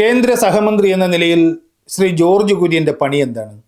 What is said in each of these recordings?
കേന്ദ്ര സഹമന്ത്രി എന്ന നിലയിൽ ശ്രീ ജോർജ് കുര്യന്റെ പണി എന്താണ്?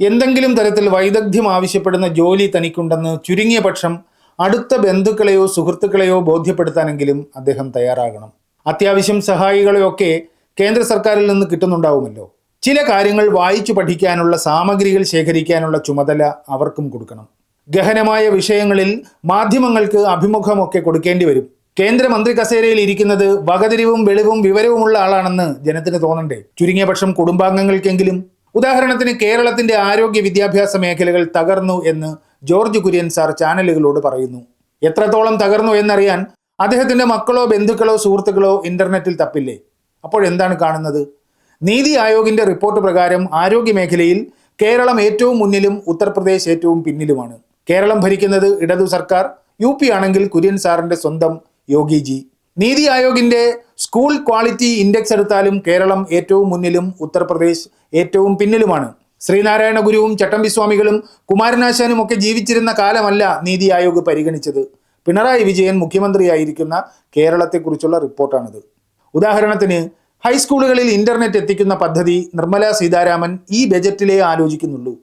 എന്തെങ്കിലും തരത്തിൽ വൈദഗ്ധ്യം ആവശ്യപ്പെടുന്ന ജോലി തനിക്കുണ്ടെന്ന് ചുരുങ്ങിയ പക്ഷം അടുത്ത ബന്ധുക്കളെയോ സുഹൃത്തുക്കളെയോ ബോധ്യപ്പെടുത്താനെങ്കിലും അദ്ദേഹം തയ്യാറാകണം. അത്യാവശ്യം സഹായികളെയൊക്കെ കേന്ദ്ര സർക്കാരിൽ നിന്ന് കിട്ടുന്നുണ്ടാവുമല്ലോ. ചില കാര്യങ്ങൾ വായിച്ചു പഠിക്കാനുള്ള സാമഗ്രികൾ ശേഖരിക്കാനുള്ള ചുമതല അവർക്കും കൊടുക്കണം. ഗഹനമായ വിഷയങ്ങളിൽ മാധ്യമങ്ങൾക്ക് അഭിമുഖമൊക്കെ കൊടുക്കേണ്ടി വരും. കേന്ദ്രമന്ത്രി കസേരയിൽ ഇരിക്കുന്നത് വകതിരിവും വെളിവും വിവരവുമുള്ള ആളാണെന്ന് ജനത്തിന് തോന്നണ്ടേ? ചുരുങ്ങിയ പക്ഷം കുടുംബാംഗങ്ങൾക്കെങ്കിലും. ഉദാഹരണത്തിന് കേരളത്തിന്റെ ആരോഗ്യ വിദ്യാഭ്യാസ മേഖലകൾ തകർന്നു എന്ന് ജോർജ് കുര്യൻ സാർ ചാനലുകളോട് പറയുന്നു. എത്രത്തോളം തകർന്നു എന്നറിയാൻ അദ്ദേഹത്തിന്റെ മക്കളോ ബന്ധുക്കളോ സുഹൃത്തുക്കളോ ഇന്റർനെറ്റിൽ തപ്പില്ലേ? അപ്പോഴെന്താണ് കാണുന്നത്? നീതി ആയോഗിന്റെ റിപ്പോർട്ട് പ്രകാരം ആരോഗ്യ മേഖലയിൽ കേരളം ഏറ്റവും മുന്നിലും ഉത്തർപ്രദേശ് ഏറ്റവും പിന്നിലുമാണ്. കേരളം ഭരിക്കുന്നത് ഇടതു സർക്കാർ യു ആണെങ്കിൽ കുര്യൻ സാറിന്റെ സ്വന്തം യോഗിജി. നീതി ആയോഗിന്റെ സ്കൂൾ ക്വാളിറ്റി ഇൻഡെക്സ് എടുത്താലും കേരളം ഏറ്റവും മുന്നിലും ഉത്തർപ്രദേശ് ഏറ്റവും പിന്നിലുമാണ്. ശ്രീനാരായണ ഗുരുവും ചട്ടമ്പിസ്വാമികളും കുമാരനാശാനും ഒക്കെ ജീവിച്ചിരുന്ന കാലമല്ല നീതി ആയോഗ് പരിഗണിച്ചത്. പിണറായി വിജയൻ മുഖ്യമന്ത്രിയായിരിക്കുന്ന കേരളത്തെക്കുറിച്ചുള്ള റിപ്പോർട്ടാണിത്. ഉദാഹരണത്തിന് ഹൈസ്കൂളുകളിൽ ഇന്റർനെറ്റ് എത്തിക്കുന്ന പദ്ധതി നിർമ്മല സീതാരാമൻ ഈ ബജറ്റിലേ ആലോചിക്കുന്നുള്ളൂ.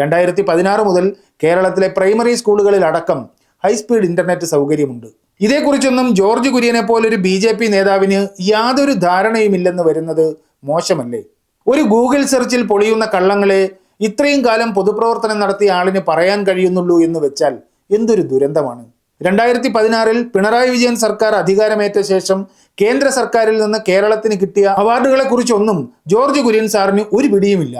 രണ്ടായിരത്തി പതിനാറ് മുതൽ കേരളത്തിലെ പ്രൈമറി സ്കൂളുകളിൽ അടക്കം ഹൈസ്പീഡ് ഇന്റർനെറ്റ് സൗകര്യമുണ്ട്. ഇതേക്കുറിച്ചൊന്നും ജോർജ് കുര്യനെ പോലൊരു ബി ജെ പി നേതാവിന് യാതൊരു ധാരണയുമില്ലെന്ന് വരുന്നത് മോശമല്ലേ? ഒരു ഗൂഗിൾ സെർച്ചിൽ പൊളിയുന്ന കള്ളങ്ങളെ ഇത്രയും കാലം പൊതുപ്രവർത്തനം നടത്തിയ ആളിന് പറയാൻ കഴിയുന്നുള്ളൂ എന്ന് വെച്ചാൽ എന്തൊരു ദുരന്തമാണ്. രണ്ടായിരത്തി പതിനാറിൽ പിണറായി വിജയൻ സർക്കാർ അധികാരമേറ്റ ശേഷം കേന്ദ്ര സർക്കാരിൽ നിന്ന് കേരളത്തിന് കിട്ടിയ അവാർഡുകളെ കുറിച്ചൊന്നും ജോർജ് കുര്യൻ സാറിന് ഒരു പിടിയുമില്ല.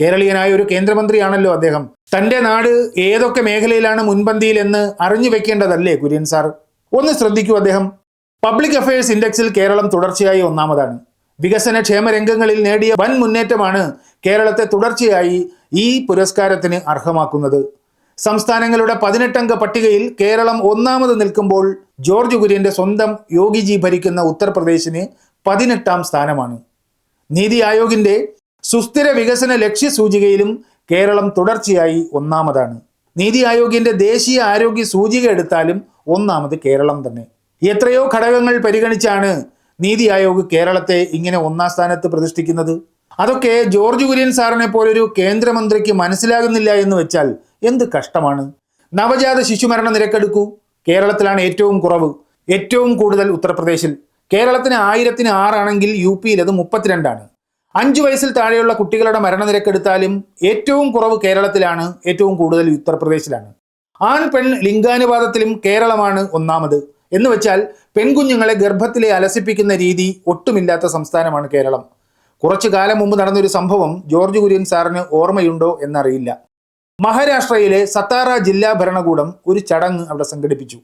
കേരളീയനായ ഒരു കേന്ദ്രമന്ത്രിയാണല്ലോ അദ്ദേഹം. തന്റെ നാട് ഏതൊക്കെ മേഖലയിലാണ് മുൻപന്തിയിൽ എന്ന് അറിഞ്ഞു വെക്കേണ്ടതല്ലേ കുര്യൻ സാർ? ഒന്ന് ശ്രദ്ധിക്കൂ അദ്ദേഹം. പബ്ലിക് അഫയേഴ്സ് ഇൻഡെക്സിൽ കേരളം തുടർച്ചയായി ഒന്നാമതാണ്. വികസന ക്ഷേമ രംഗങ്ങളിൽ നേടിയ വൻ മുന്നേറ്റമാണ് കേരളത്തെ തുടർച്ചയായി ഈ പുരസ്കാരത്തിന് അർഹമാക്കുന്നത്. സംസ്ഥാനങ്ങളുടെ പതിനെട്ടംഗ പട്ടികയിൽ കേരളം ഒന്നാമത് നിൽക്കുമ്പോൾ ജോർജ് കുര്യന്റെ സ്വന്തം യോഗിജി ഭരിക്കുന്ന ഉത്തർപ്രദേശിന് പതിനെട്ടാം സ്ഥാനമാണ്. നീതി ആയോഗിന്റെ സുസ്ഥിര വികസന ലക്ഷ്യ സൂചികയിലും കേരളം തുടർച്ചയായി ഒന്നാമതാണ്. നീതി ആയോഗിന്റെ ദേശീയ ആരോഗ്യ സൂചിക എടുത്താലും ഒന്നാമത് കേരളം തന്നെ. എത്രയോ ഘടകങ്ങൾ പരിഗണിച്ചാണ് നീതി ആയോഗ് കേരളത്തെ ഇങ്ങനെ ഒന്നാം സ്ഥാനത്ത് പ്രതിഷ്ഠിക്കുന്നത്. അതൊക്കെ ജോർജ് കുര്യൻ സാറിനെ പോലൊരു കേന്ദ്രമന്ത്രിക്ക് മനസ്സിലാകുന്നില്ല എന്ന് വെച്ചാൽ എന്ത് കഷ്ടമാണ്. നവജാത ശിശുമരണ നിരക്കെടുക്കൂ. കേരളത്തിലാണ് ഏറ്റവും കുറവ്. ഏറ്റവും കൂടുതൽ ഉത്തർപ്രദേശിൽ. കേരളത്തിന് ആയിരത്തിന് ആറാണെങ്കിൽ യു പിയിൽ അത് മുപ്പത്തിരണ്ടാണ്. അഞ്ചു വയസ്സിൽ താഴെയുള്ള കുട്ടികളുടെ മരണനിരക്കെടുത്താലും ഏറ്റവും കുറവ് കേരളത്തിലാണ് ഏറ്റവും കൂടുതൽ ഉത്തർപ്രദേശിലാണ്. ആൺ പെൺ ലിംഗാനുപാതത്തിലും കേരളമാണ് ഒന്നാമത്. എന്ന് വെച്ചാൽ പെൺകുഞ്ഞുങ്ങളെ ഗർഭത്തിലെ അലസിപ്പിക്കുന്ന രീതി ഒട്ടുമില്ലാത്ത സംസ്ഥാനമാണ് കേരളം. കുറച്ചു കാലം മുമ്പ് നടന്നൊരു സംഭവം ജോർജ് കുര്യൻ സാറിന് ഓർമ്മയുണ്ടോ എന്നറിയില്ല. മഹാരാഷ്ട്രയിലെ സത്താറ ജില്ലാ ഭരണകൂടം ഒരു ചടങ്ങ് അവിടെ സംഘടിപ്പിച്ചു.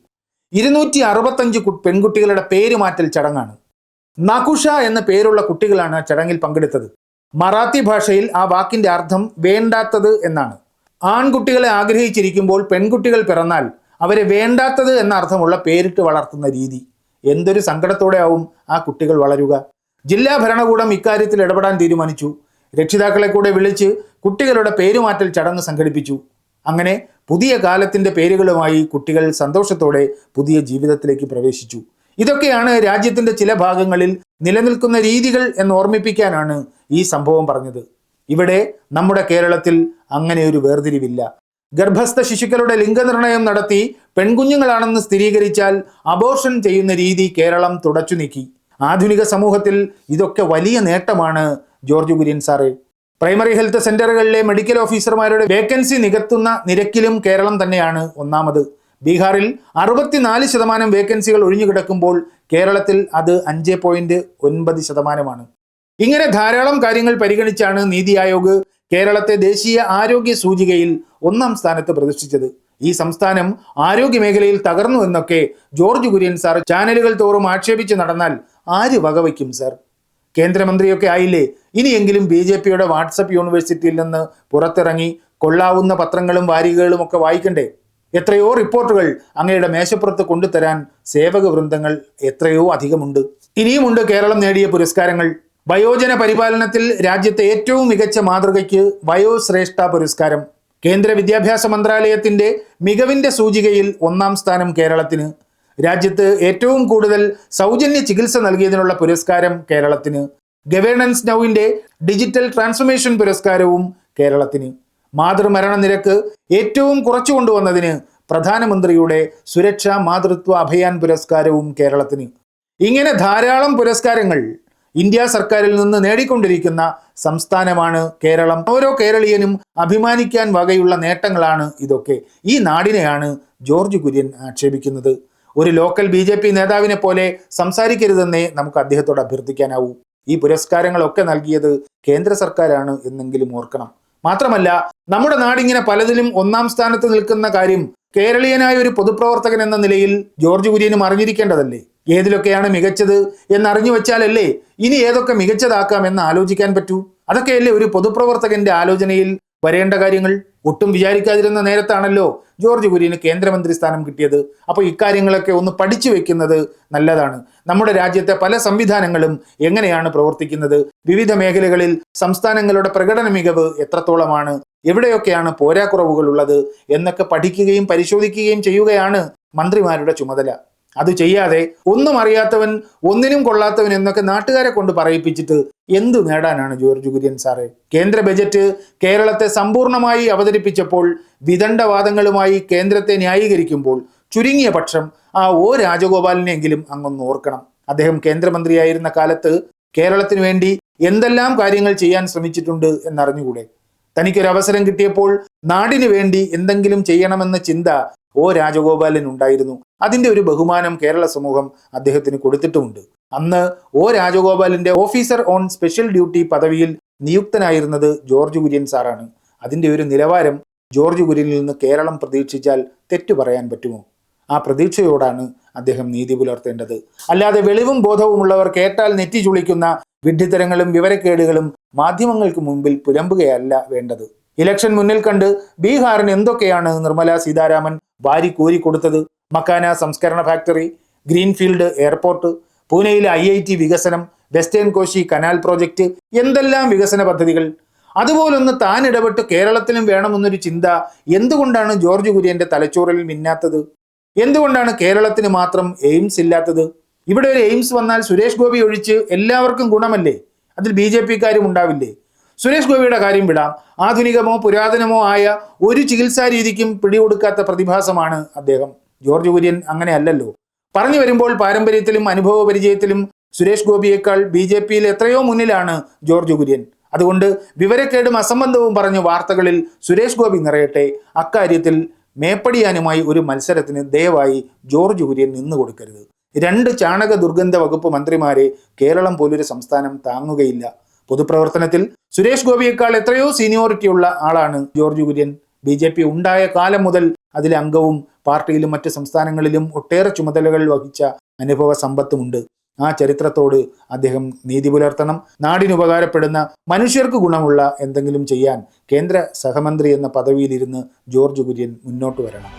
ഇരുന്നൂറ്റി അറുപത്തഞ്ച് പെൺകുട്ടികളുടെ പേരുമാറ്റൽ ചടങ്ങാണ്. നകുഷ എന്ന പേരുള്ള കുട്ടികളാണ് ചടങ്ങിൽ പങ്കെടുത്തത്. മറാത്തി ഭാഷയിൽ ആ വാക്കിന്റെ അർത്ഥം വേണ്ടാത്തത് എന്നാണ്. ആൺകുട്ടികളെ ആഗ്രഹിച്ചിരിക്കുമ്പോൾ പെൺകുട്ടികൾ പിറന്നാൽ അവരെ വേണ്ടാത്തത് എന്ന അർത്ഥമുള്ള പേരിട്ട് വളർത്തുന്ന രീതി. എന്തൊരു സങ്കടത്തോടെ ആവും ആ കുട്ടികൾ വളരുക. ജില്ലാ ഭരണകൂടം ഇക്കാര്യത്തിൽ ഇടപെടാൻ തീരുമാനിച്ചു. രക്ഷിതാക്കളെ കൂടെ വിളിച്ച് കുട്ടികളുടെ പേരുമാറ്റൽ ചടങ്ങ് സംഘടിപ്പിച്ചു. അങ്ങനെ പുതിയ കാലത്തിന്റെ പേരുകളുമായി കുട്ടികൾ സന്തോഷത്തോടെ പുതിയ ജീവിതത്തിലേക്ക് പ്രവേശിച്ചു. ഇതൊക്കെയാണ് രാജ്യത്തിന്റെ ചില ഭാഗങ്ങളിൽ നിലനിൽക്കുന്ന രീതികൾ എന്ന് ഓർമ്മിപ്പിക്കാനാണ് ഈ സംഭവം പറഞ്ഞത്. ഇവിടെ നമ്മുടെ കേരളത്തിൽ അങ്ങനെ ഒരു വേർതിരിവില്ല. ഗർഭസ്ഥ ശിശുക്കളുടെ ലിംഗനിർണയം നടത്തി പെൺകുഞ്ഞുങ്ങളാണെന്ന് സ്ഥിരീകരിച്ചാൽ അബോർഷൻ ചെയ്യുന്ന രീതി കേരളം തുടച്ചു നീക്കി. ആധുനിക സമൂഹത്തിൽ ഇതൊക്കെ വലിയ നേട്ടമാണ് ജോർജ് കുര്യൻ സാറെ. പ്രൈമറി ഹെൽത്ത് സെന്ററുകളിലെ മെഡിക്കൽ ഓഫീസർമാരുടെ വേക്കൻസി നികത്തുന്ന നിരക്കിലും കേരളം തന്നെയാണ് ഒന്നാമത്. ബീഹാറിൽ അറുപത്തിനാല് ശതമാനം വേക്കൻസികൾ ഒഴിഞ്ഞുകിടക്കുമ്പോൾ കേരളത്തിൽ അത് അഞ്ച് പോയിന്റ് ഒൻപത് ശതമാനമാണ്. ഇങ്ങനെ ധാരാളം കാര്യങ്ങൾ പരിഗണിച്ചാണ് നീതി ആയോഗ് കേരളത്തെ ദേശീയ ആരോഗ്യ സൂചികയിൽ ഒന്നാം സ്ഥാനത്ത് പ്രതിഷ്ഠിച്ചത്. ഈ സംസ്ഥാനം ആരോഗ്യ മേഖലയിൽ തകർന്നു എന്നൊക്കെ ജോർജ് കുര്യൻ സാർ ചാനലുകൾ തോറും ആക്ഷേപിച്ച് നടന്നാൽ ആര് വകവയ്ക്കും സാർ? കേന്ദ്രമന്ത്രിയൊക്കെ ആയില്ലേ? ഇനിയെങ്കിലും ബി ജെ പിയുടെ വാട്സപ്പ് യൂണിവേഴ്സിറ്റിയിൽ നിന്ന് പുറത്തിറങ്ങി കൊള്ളാവുന്ന പത്രങ്ങളും വാരികകളും ഒക്കെ വായിക്കണ്ടേ? എത്രയോ റിപ്പോർട്ടുകൾ അങ്ങയുടെ മേശപ്പുറത്ത് കൊണ്ടുതരാൻ സേവക വൃന്ദങ്ങൾ എത്രയോ അധികമുണ്ട്. ഇനിയുമുണ്ട് കേരളം നേടിയ പുരസ്കാരങ്ങൾ. വയോജന പരിപാലനത്തിൽ രാജ്യത്തെ ഏറ്റവും മികച്ച മാതൃകയ്ക്ക് വയോശ്രേഷ്ഠ പുരസ്കാരം. കേന്ദ്ര വിദ്യാഭ്യാസ മന്ത്രാലയത്തിന്റെ മികവിന്റെ സൂചികയിൽ ഒന്നാം സ്ഥാനം കേരളത്തിന്. രാജ്യത്ത് ഏറ്റവും കൂടുതൽ സൗജന്യ ചികിത്സ നൽകിയതിനുള്ള പുരസ്കാരം കേരളത്തിന്. ഗവേണൻസ് നൗവിന്റെ ഡിജിറ്റൽ ട്രാൻസ്ഫർമേഷൻ പുരസ്കാരവും കേരളത്തിന്. മാതൃമരണ നിരക്ക് ഏറ്റവും കുറച്ചു കൊണ്ടുവന്നതിന് പ്രധാനമന്ത്രിയുടെ സുരക്ഷാ മാതൃത്വ അഭയാൻ പുരസ്കാരവും കേരളത്തിന്. ഇങ്ങനെ ധാരാളം പുരസ്കാരങ്ങൾ ഇന്ത്യ സർക്കാരിൽ നിന്ന് നേടിക്കൊണ്ടിരിക്കുന്ന സംസ്ഥാനമാണ് കേരളം. ഓരോ കേരളീയനും അഭിമാനിക്കാൻ വകയുള്ള നേട്ടങ്ങളാണ് ഇതൊക്കെ. ഈ നാടിനെയാണ് ജോർജ് കുര്യൻ ആക്ഷേപിക്കുന്നത്. ഒരു ലോക്കൽ ബി ജെ പി നേതാവിനെ പോലെ സംസാരിക്കരുതെന്നേ നമുക്ക് അദ്ദേഹത്തോട് അഭ്യർത്ഥിക്കാനാവൂ. ഈ പുരസ്കാരങ്ങളൊക്കെ നൽകിയത് കേന്ദ്ര സർക്കാരാണ് എന്നെങ്കിലും ഓർക്കണം. മാത്രമല്ല നമ്മുടെ നാടിങ്ങനെ പലതിലും ഒന്നാം സ്ഥാനത്ത് നിൽക്കുന്ന കാര്യം കേരളീയനായ ഒരു പൊതുപ്രവർത്തകൻ എന്ന നിലയിൽ ജോർജ് കുര്യനും അറിഞ്ഞിരിക്കേണ്ടതല്ലേ? ഏതിലൊക്കെയാണ് മികച്ചത് എന്നറിഞ്ഞു വെച്ചാലല്ലേ ഇനി ഏതൊക്കെ മികച്ചതാക്കാം എന്ന് ആലോചിക്കാൻ പറ്റൂ? അതൊക്കെയല്ലേ ഒരു പൊതുപ്രവർത്തകന്റെ ആലോചനയിൽ വരേണ്ട കാര്യങ്ങൾ? ഒട്ടും വിചാരിക്കാതിരുന്ന നേരത്താണല്ലോ ജോർജ് കുര്യന് കേന്ദ്രമന്ത്രി സ്ഥാനം കിട്ടിയത്. അപ്പോൾ ഇക്കാര്യങ്ങളൊക്കെ ഒന്ന് പഠിച്ചു വെക്കുന്നത് നല്ലതാണ്. നമ്മുടെ രാജ്യത്തെ പല സംവിധാനങ്ങളും എങ്ങനെയാണ് പ്രവർത്തിക്കുന്നത്? വിവിധ മേഖലകളിൽ സംസ്ഥാനങ്ങളുടെ പ്രകടന മികവ് എത്രത്തോളമാണ്? എവിടെയൊക്കെയാണ് പോരാക്കുറവുകൾ ഉള്ളത്? എന്നൊക്കെ പഠിക്കുകയും പരിശോധിക്കുകയും ചെയ്യുകയാണ് മന്ത്രിമാരുടെ ചുമതല. അത് ചെയ്യാതെ ഒന്നും അറിയാത്തവൻ ഒന്നിനും കൊള്ളാത്തവൻ എന്നൊക്കെ നാട്ടുകാരെ കൊണ്ട് പറയിപ്പിച്ചിട്ട് എന്തു നേടാനാണ് ജോർജ് കുര്യൻ സാറെ? കേന്ദ്ര ബജറ്റ് കേരളത്തെ സമ്പൂർണമായി അവതരിപ്പിച്ചപ്പോൾ വിദണ്ഡവാദങ്ങളുമായി കേന്ദ്രത്തെ ന്യായീകരിക്കുമ്പോൾ ചുരുങ്ങിയ പക്ഷം ആ ഓ രാജഗോപാലിനെങ്കിലും അങ്ങൊന്ന് ഓർക്കണം. അദ്ദേഹം കേന്ദ്രമന്ത്രിയായിരുന്ന കാലത്ത് കേരളത്തിന് വേണ്ടി എന്തെല്ലാം കാര്യങ്ങൾ ചെയ്യാൻ ശ്രമിച്ചിട്ടുണ്ട് എന്നറിഞ്ഞുകൂടെ? തനിക്കൊരു അവസരം കിട്ടിയപ്പോൾ നാടിനു വേണ്ടി എന്തെങ്കിലും ചെയ്യണമെന്ന ചിന്ത ഒ രാജഗോപാലൻ ഉണ്ടായിരുന്നു. അതിന്റെ ഒരു ബഹുമാനം കേരള സമൂഹം അദ്ദേഹത്തിന് കൊടുത്തിട്ടുമുണ്ട്. അന്ന് ഒ രാജഗോപാലിന്റെ ഓഫീസർ ഓൺ സ്പെഷ്യൽ ഡ്യൂട്ടി പദവിയിൽ നിയുക്തനായിരുന്നത് ജോർജ് കുര്യൻ സാറാണ്. അതിന്റെ ഒരു നിലവാരം ജോർജ് കുര്യനിൽ നിന്ന് കേരളം പ്രതീക്ഷിച്ചാൽ തെറ്റു പറയാൻ പറ്റുമോ? ആ പ്രതീക്ഷയോടാണ് അദ്ദേഹം നീതി പുലർത്തേണ്ടത്. അല്ലാതെ വെളിവും ബോധവുമുള്ളവർ കേട്ടാൽ നെറ്റി ചുളിക്കുന്ന വിഡ്ഢിത്തരങ്ങളും വിവരക്കേടുകളും മാധ്യമങ്ങൾക്ക് മുമ്പിൽ പുലമ്പുകയല്ല വേണ്ടത്. ഇലക്ഷൻ മുന്നിൽ കണ്ട് ബീഹാറിന് എന്തൊക്കെയാണ് നിർമ്മല സീതാരാമൻ വാരി കോരി കൊടുത്തത്? മക്കാന സംസ്കരണ ഫാക്ടറി ഗ്രീൻഫീൽഡ് എയർപോർട്ട് പൂനെയിലെ ഐ ഐ ടി വികസനം വെസ്റ്റേൺ കോശി കനാൽ പ്രോജക്റ്റ് എന്തെല്ലാം വികസന പദ്ധതികൾ? അതുപോലൊന്ന് താൻ ഇടപെട്ട് കേരളത്തിലും വേണമെന്നൊരു ചിന്ത എന്തുകൊണ്ടാണ് ജോർജ് കുര്യന്റെ തലച്ചോറിൽ മിന്നാത്തത്? എന്തുകൊണ്ടാണ് കേരളത്തിന് മാത്രം എയിംസ് ഇല്ലാത്തത്? ഇവിടെ ഒരു എയിംസ് വന്നാൽ സുരേഷ് ഗോപി ഒഴിച്ച് എല്ലാവർക്കും ഗുണമല്ലേ? അതിൽ ബി ജെ പിക്കാരും ഉണ്ടാവില്ലേ? സുരേഷ് ഗോപിയുടെ കാര്യം വിടാം. ആധുനികമോ പുരാതനമോ ആയ ഒരു ചികിത്സാ രീതിക്കും പിടികൊടുക്കാത്ത പ്രതിഭാസമാണ് അദ്ദേഹം. ജോർജ് കുര്യൻ അങ്ങനെ അല്ലല്ലോ പറഞ്ഞു വരുമ്പോൾ പാരമ്പര്യത്തിലും അനുഭവ പരിചയത്തിലും സുരേഷ് ഗോപിയേക്കാൾ ബി ജെ പിയിൽ എത്രയോ മുന്നിലാണ് ജോർജ് കുര്യൻ. അതുകൊണ്ട് വിവരക്കേടും അസംബന്ധവും പറഞ്ഞ വാർത്തകളിൽ സുരേഷ് ഗോപി നിറയട്ടെ. അക്കാര്യത്തിൽ മേപ്പടിയാനുമായി ഒരു മത്സരത്തിന് ദയവായി ജോർജ് കുര്യൻ നിന്നു കൊടുക്കരുത്. രണ്ട് ചാണക ദുർഗന്ധ വകുപ്പ് മന്ത്രിമാരെ കേരളം പോലൊരു സംസ്ഥാനം താങ്ങുകയില്ല. പൊതുപ്രവർത്തനത്തിൽ സുരേഷ് ഗോപിയേക്കാൾ എത്രയോ സീനിയോറിറ്റി ഉള്ള ആളാണ് George Kurian. B J P ഉണ്ടായ കാലം മുതൽ അതിലെ അംഗവും പാർട്ടിയിലും മറ്റ് സംസ്ഥാനങ്ങളിലും ഒട്ടേറെ ചുമതലകൾ വഹിച്ച അനുഭവ സമ്പത്തുമുണ്ട്. ആ ചരിത്രത്തോട് അദ്ദേഹം നീതി പുലർത്തണം. നാടിനുപകാരപ്പെടുന്ന മനുഷ്യർക്ക് ഗുണമുള്ള എന്തെങ്കിലും ചെയ്യാൻ കേന്ദ്ര സഹമന്ത്രി എന്ന പദവിയിലിരുന്ന് ജോർജ് കുര്യൻ മുന്നോട്ട് വരണം.